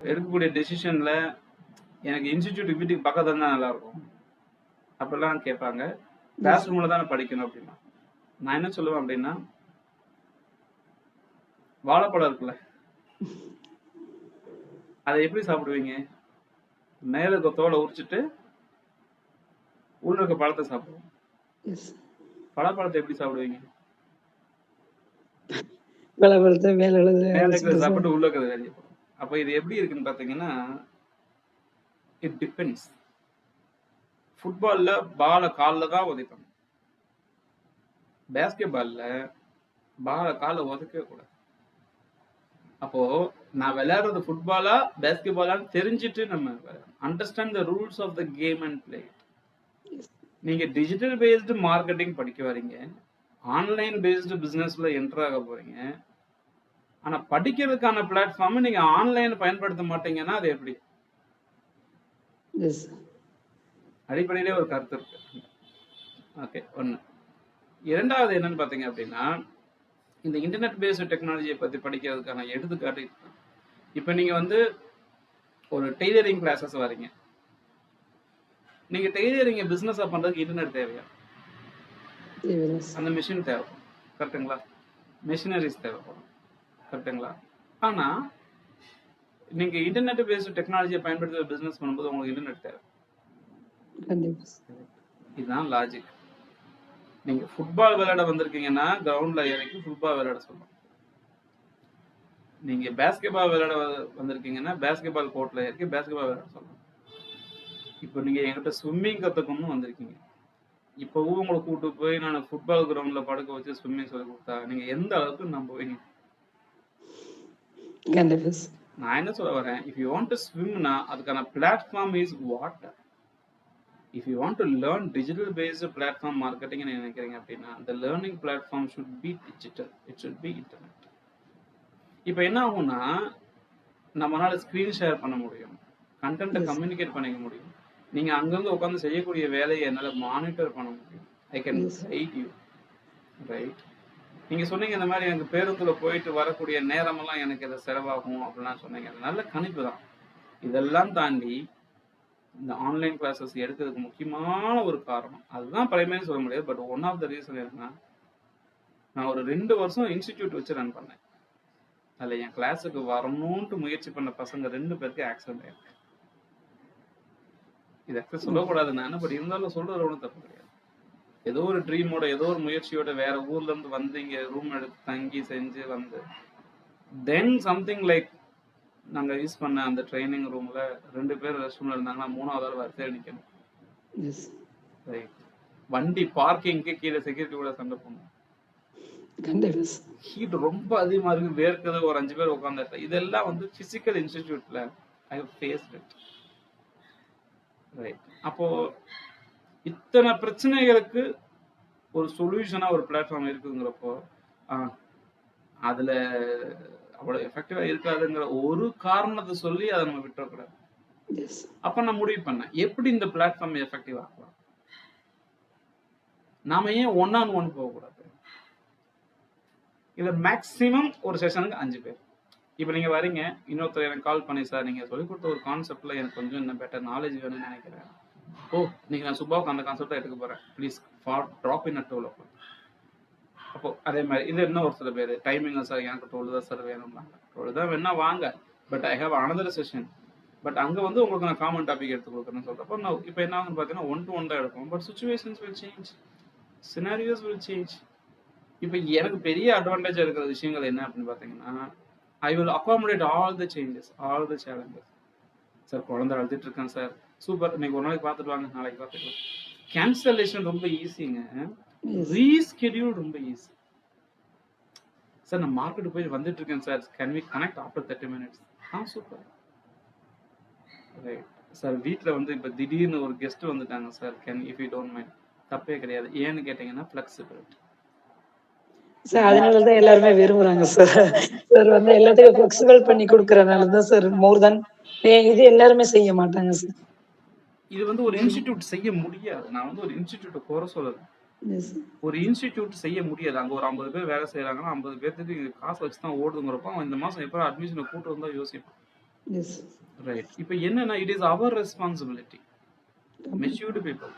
எடுக்கக்கூடிய டெசிஷன்ல எனக்கு இன்ஸ்டிடியூட் வீட்டுக்கு பக்கத்துல இருந்தா நல்லா இருக்கும் அப்படிலாம் கேட்பாங்க. கிளாஸ் ரூம்ல தானே படிக்கணும் அப்படின்னா. நான் என்ன சொல்லுவேன் அப்படின்னா வாழைப்பழம் இருக்குல்ல அதை எப்படி சாப்பிடுவீங்க? மேல இருக்க தோலை உரிச்சிட்டு உள்ள இருக்க பழத்தை சாப்பிடுவோம். பழப்பழத்தை எப்படி சாப்பிடுவீங்க? சாப்பிட்டு உள்ள இருக்கிறத வெளியே அப்ப இது எப்படி இருக்குன்னு பாத்தீங்கன்னா இட் டிபெண்ட்ஸ் ஃபுட்பால்ல பாலை காலில் தான் உதைப்பாங்க பேஸ்கெட் பால்ல பாலை காலை உதைக்கவே கூடாது. அப்போ நான் விளையாடுறது ஃபுட்பாலா பேஸ்கெட் பாலான்னு தெரிஞ்சுட்டு நம்ம understand the rules of the game and play நீங்க டிஜிட்டல் பேஸ்டு மார்க்கெட்டிங் படிக்க வரீங்க. ஆன்லைன் பேஸ்டு பிசினஸ்ல என்டர் ஆக போறீங்க. ஆனா படிக்கிறதுக்கான பிளாட்ஃபார்ம் நீங்க ஆன்லைன் பயன்படுத்த மாட்டீங்கன்னா அது எப்படி? அடிப்படையிலே ஒரு கருத்து இருக்கு. ஓகே ஒன்று இரண்டாவது என்னன்னு பார்த்தீங்க அப்படின்னா இந்த இன்டர்நெட் பேஸ்டு டெக்னாலஜியை பற்றி படிக்கிறதுக்கான எடுத்துக்காட்டு. இப்போ நீங்கள் வந்து ஒரு டெய்லரிங் கிளாஸஸ் வரீங்க நீங்கள் டெய்லரிங்கை பிஸ்னஸாக பண்ணுறதுக்கு இன்டர்நெட் தேவையா? அந்த மிஷின் தேவைப்படும் கரெக்டுங்களா மிஷினரிஸ் தேவைப்படும் கரெக்டுங்களா? ஆனால் நீங்கள் இன்டர்நெட் பேஸ்டு டெக்னாலஜியை பயன்படுத்தி பிஸ்னஸ் பண்ணும்போது உங்களுக்கு இன்டர்நெட் தேவை. இதுதான் லாஜிக் நீங்க ஃபுட்பால் விளையாட வந்திருக்கீங்கன்னா கிரவுண்ட்ல இறக்கி ஃபுட்பால் விளையாட சொல்லணும். நீங்க பேஸ்கெட்பால் விளையாட வ- வந்திருக்கீங்கன்னா பேஸ்கெட்பால் கோர்ட்ல இறக்கி பேஸ்கெட்பால் விளையாட சொல்லணும். இப்போ நீங்க என்கிட்ட ஸ்விம்மிங் கத்துக்கணும்னு வந்திருக்கீங்க. இப்போவும் உங்களை கூட்டு போய் நான் ஃபுட்பால் கிரவுண்ட்ல படுக்க வச்சு ஸ்விம்மிங் சொல்லி கொடுத்தா நீங்க எந்த அளவுக்கு நம்புவீங்க? கண்டிப்பா. நான் என்ன சொல்ல வரேன்? இஃப் யூ வாண்ட் டு ஸ்விம்னா அதுக்கான platform is water if you want to learn digital based platform marketing நினைக்கிறீங்க அப்படின்னா the learning platform should be digital it should be internet இப்போ என்ன ஆகும்னா நம்மளால ஸ்க்ரீன் ஷேர் பண்ண முடியும். கண்டென்ட்டை கம்யூனிகேட் பண்ணிக்க முடியும். நீங்க அங்கங்க உட்காந்து செய்யக்கூடிய வேலையை என்னால மானிட்டர் பண்ண முடியும். I can. Guide you right நீங்க சொன்னீங்க இந்த மாதிரி எனக்கு பேருந்துல போயிட்டு வரக்கூடிய நேரமெல்லாம் எனக்கு இதை செலவாகும் அப்படிலாம் சொன்னீங்க. நல்ல கணிப்பு தான். இதெல்லாம் தாண்டி இந்த ஆன்லைன் கிளாஸஸ் எடுத்ததுக்கு முக்கியமான ஒரு காரணம். அதுதான் பிரைமரி சொல்ல முடியாது but one of the reason என்னன்னா நான் ஒரு ரெண்டு வருஷம் இன்ஸ்டிடியூட் வச்சு ரன் பண்ணேன். அதில் என் கிளாஸுக்கு வரணும்ட்டு முயற்சி பண்ண பசங்க ரெண்டு பேருக்கு ஆக்சிடென்ட் ஆயிருக்கு. இது ஆக்சுவலி சொல்லக்கூடாது. நான் பட் இருந்தாலும் சொல்றது ஒன்றும் தப்பு கிடையாது. ஏதோ ஒரு ட்ரீமோட ஏதோ ஒரு முயற்சியோட வேற ஊர்ல இருந்து வந்து இங்க ரூம் எடுத்து தங்கி செஞ்சு வந்து தென் சம்திங் லைக் நாங்க யூஸ் பண்ண அந்த ட்ரைனிங் ரூம்ல ரெண்டு பேர் ரெஸ்ட் ரூம்ல இருந்தாங்கன்னா மூணாவது ஆள் வரிசையில் நிக்கணும். வண்டி பார்க்கிங்க்கு கீழே செக்யூரிட்டி கூட சண்டை கண்டிப்பா. ஹீட் ரொம்ப அதிகமா இருக்கு. வேர்க்குது ஒரு அஞ்சு பேர் உட்காந்துருக்க இதெல்லாம் வந்து பிசிக்கல் இன்ஸ்டிடியூட்ல ஐ ஃபேஸ்ட் இட் ரைட் அப்போ இத்தனை பிரச்சனைகளுக்கு ஒரு சொல்யூஷனா ஒரு பிளாட்ஃபார்ம் இருக்குங்கிறப்போ அதுல அவ்வளவு எஃபெக்டிவா இருக்காதுங்கிற ஒரு காரணத்தை சொல்லி அதை நம்ம விட்டுறக்கூடாது. அப்ப நான் முடிவு பண்ணேன். எப்படி இந்த பிளாட்ஃபார்ம் எஃபெக்டிவ் ஆக்கலாம்? நாம ஏன் ஒன் ஆன் ஒன் போகக்கூடாது? இதுல மேக்ஸிமம் ஒரு செஷனுக்கு அஞ்சு பேர். இப்போ நீங்க வரீங்க. இன்னொருத்தர் எனக்கு கால் பண்ணி சார் நீங்க சொல்லி கொடுத்த ஒரு கான்செப்ட்ல எனக்கு கொஞ்சம் இன்னும் பெட்டர் நாலேஜ் வேணும்னு நினைக்கிறேன். ஓ நீங்க நான் சுபாவுக்கு அந்த கான்செப்டை எடுக்க போறேன். Please for drop in at toll அப்போ அதே மாதிரி இது இன்னும் ஒரு சில பேர் டைமிங் சார் எனக்கு டோல் தான் சார் வேணும்னாங்க. டோல் தான் வேணா வாங்க. But I have another session but அங்க வந்து உங்களுக்கு நான் காமன் டாபிக் எடுத்து கொடுக்குறேன்னு சொல்றப்போ நான் இப்போ என்ன ஆகுன்னு பார்த்தீங்கன்னா ஒன் டு ஒன் தான் எடுப்போம். But situations will change scenarios will change இப்போ எனக்கு பெரிய அட்வான்டேஜ் இருக்கிற விஷயங்கள் என்ன அப்படின்னு பார்த்தீங்கன்னா I will accommodate all the changes all the challenges sir குழந்தை அழுதுட்டு இருக்கேன் சார் சூப்பர் இன்னைக்கு ஒரு நாளைக்கு பார்த்துட்டு வாங்க. நாளைக்கு பார்த்துக்கலாம். கேன்சலேஷன் ரொம்ப ஈஸிங்க ரீஸ்கெடியூல் ரொம்ப ஈஸி சார் நான் மார்க்கெட் போய் வந்துட்டு இருக்கேன் sir can we connect after thirty minutes ah super right sir வீட்டில் வந்து இப்போ திடீர்னு ஒரு கெஸ்ட் வந்துட்டாங்க sir can if you don't mind தப்பே கிடையாது. ஏன்னு கேட்டிங்கன்னா ஃப்ளெக்சிபிலிட்டி சார் அதனால தான் எல்லாருமே விரும்புறாங்க சார் சார் வந்து எல்லாத்துக்கும் ஃபிளெக்சிபிள் பண்ணி கொடுக்கறனால தான் சார் மோர் தென் இது எல்லாருமே செய்ய மாட்டாங்க சார் இது வந்து ஒரு இன்ஸ்டிடியூட் செய்ய முடியாது. நான் வந்து ஒரு இன்ஸ்டிடியூட்டை குறை சொல்லல. ஒரு இன்ஸ்டிடியூட் செய்ய முடியாது. அங்க ஒரு ஐம்பது பேர் வேலை செய்யறாங்கன்னா ஐம்பது பேர்த்துக்கு இங்க காசு வச்சு தான் ஓடுதுங்கிறப்போ அவன் இந்த மாசம் எப்போ அட்மிஷனை கூட்டு வந்தா யோசிப்பான். ரைட் இப்போ என்னன்னா it is our responsibility matured people